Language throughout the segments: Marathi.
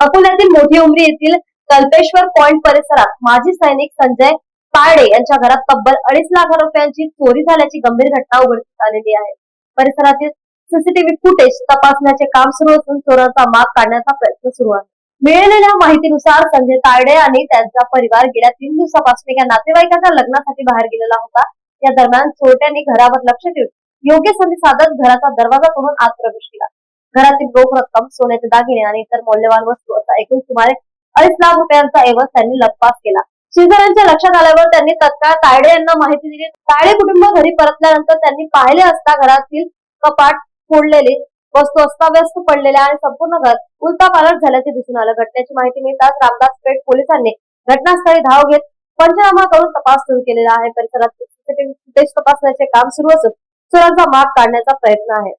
अकोल्यातील मोठी उमरी येथील कल्पेश्वर पॉइंट परिसरात माजी सैनिक संजय तायडे यांच्या घरात तब्बल अडीच लाख रुपयांची चोरी झाल्याची गंभीर घटना उघडकीस आलेली आहे. परिसरातील सीसीटीव्ही फुटेज तपासण्याचे काम सुरू असून चोरांचा माग काढण्याचा प्रयत्न सुरू आहे. मिळालेल्या माहितीनुसार संजय तायडे आणि त्यांचा परिवार गेल्या तीन दिवसापासून एका नातेवाईकाच्या लग्नासाठी बाहेर गेलेला होता. या दरम्यान चोरट्यांनी घरावर लक्ष ठेवून योग्य संधी साधत घराचा दरवाजा तोडून आत प्रवेश केला. घरातील रोख रक्कम सोन्याचे दागिने आणि इतर मौल्यवान वस्तू असा एकूण सुमारे अडीच लाख रुपयांचा ऐवज त्यांनी लपपास केला. शेजाऱ्यांच्या लक्षात आल्यावर त्यांनी तत्काळ तायडे यांना माहिती दिली. तायडे कुटुंब घरी परतल्यानंतर त्यांनी पाहिले असता घरातील कपाट फोडलेले वस्तू अस्ताव्यस्त पडलेल्या आणि संपूर्ण घर उलटापालट झाल्याचे दिसून आलं. घटनेची माहिती मिळताच रामदास पेठ पोलिसांनी घटनास्थळी धाव घेत पंचनामा करून तपास सुरू केलेला आहे. परिसरात सीसीटीव्ही फुटेज तपासण्याचे काम सुरू असून चोरांचा माग काढण्याचा प्रयत्न आहे.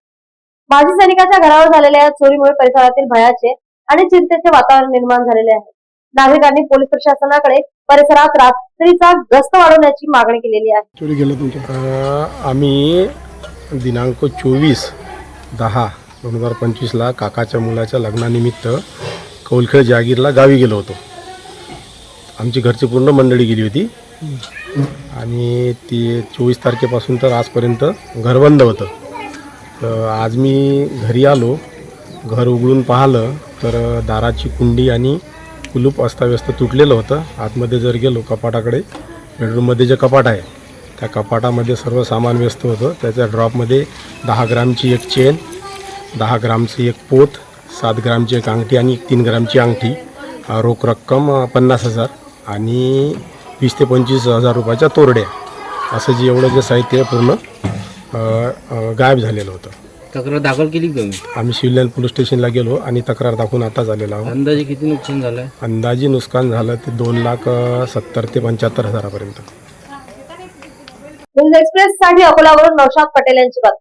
माजी सैनिकाच्या घरावर झालेल्या या चोरीमुळे परिसरातील भयाचे आणि चिंतेचे वातावरण निर्माण झालेले आहे. नागरिकांनी पोलीस प्रशासनाकडे परिसरात रात्रीचा गस्त वाढवण्याची मागणी केलेली आहे. चोरी गेलं आम्ही दिनांक चोवीस दहा दोन हजार पंचवीसला काकाच्या मुलाच्या लग्नानिमित्त कौलखेड जहागीरला गावी गेलो होतो. आमची घरची पूर्ण मंडळी गेली होती. आणि ती चोवीस तारखेपासून तर आजपर्यंत घर बंद होतं. तर आज मी घरी आलो. घर उघडून पाहिलं तर दाराची कुंडी आणि कुलूप अस्ताव्यस्त तुटलेलं होतं. आतमध्ये जर गेलो कपाटाकडे बेडरूममध्ये जे कपाट आहे त्या कपाटामध्ये सर्व सामान व्यस्त होतं. त्याच्या ड्रॉपमध्ये दहा ग्रामची एक चेन दहा ग्रामची एक पोत सात ग्रामची एक अंगठी आणि एक तीन ग्रामची अंगठी. रोख रक्कम पन्नास हजार आणि वीस ते पंचवीस हजार रुपयाच्या तोरड्या. असं जे एवढं जे साहित्य आहे पूर्ण गायब झालेलं होतं. तक्रार दाखल केली का तुम्ही? आम्ही शिवल्यान पोलीस स्टेशनला गेलो आणि तक्रार दाखवून आता झालेलो आहोत. अंदाजे किती नुकसान झालंय? अंदाजी नुकसान झालं ते दोन लाख अ, सत्तर ते पंच्याहत्तर हजारापर्यंत. न्यूज एक्सप्रेस साठी अकोल्यावरून नौशाद पटेल यांची बातमी.